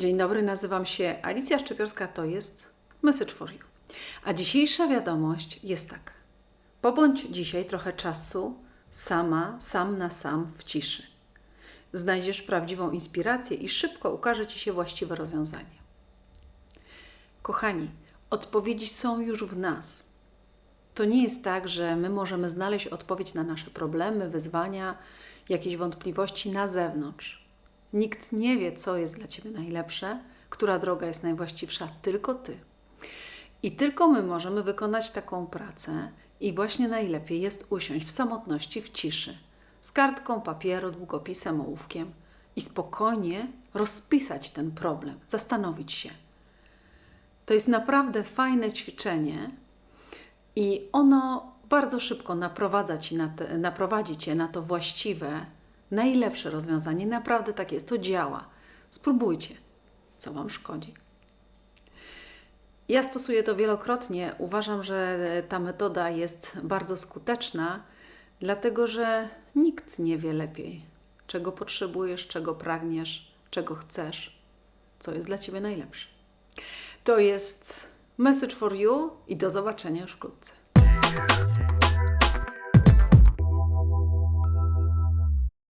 Dzień dobry, nazywam się Alicja Szczepiorska, to jest Message for You. A dzisiejsza wiadomość jest taka. Pobądź dzisiaj trochę czasu sama, sam na sam w ciszy. Znajdziesz prawdziwą inspirację i szybko ukaże Ci się właściwe rozwiązanie. Kochani, odpowiedzi są już w nas. To nie jest tak, że my możemy znaleźć odpowiedź na nasze problemy, wyzwania, jakieś wątpliwości na zewnątrz. Nikt nie wie, co jest dla Ciebie najlepsze, która droga jest najwłaściwsza, tylko Ty. I tylko my możemy wykonać taką pracę, i właśnie najlepiej jest usiąść w samotności, w ciszy, z kartką papieru, długopisem, ołówkiem i spokojnie rozpisać ten problem, zastanowić się. To jest naprawdę fajne ćwiczenie i ono bardzo szybko naprowadza ci na te, naprowadzi Cię na to właściwe, najlepsze rozwiązanie. Naprawdę tak jest, to działa. Spróbujcie, co Wam szkodzi. Ja stosuję to wielokrotnie. Uważam, że ta metoda jest bardzo skuteczna, dlatego że nikt nie wie lepiej, czego potrzebujesz, czego pragniesz, czego chcesz, co jest dla Ciebie najlepsze. To jest Message for You i do zobaczenia już wkrótce.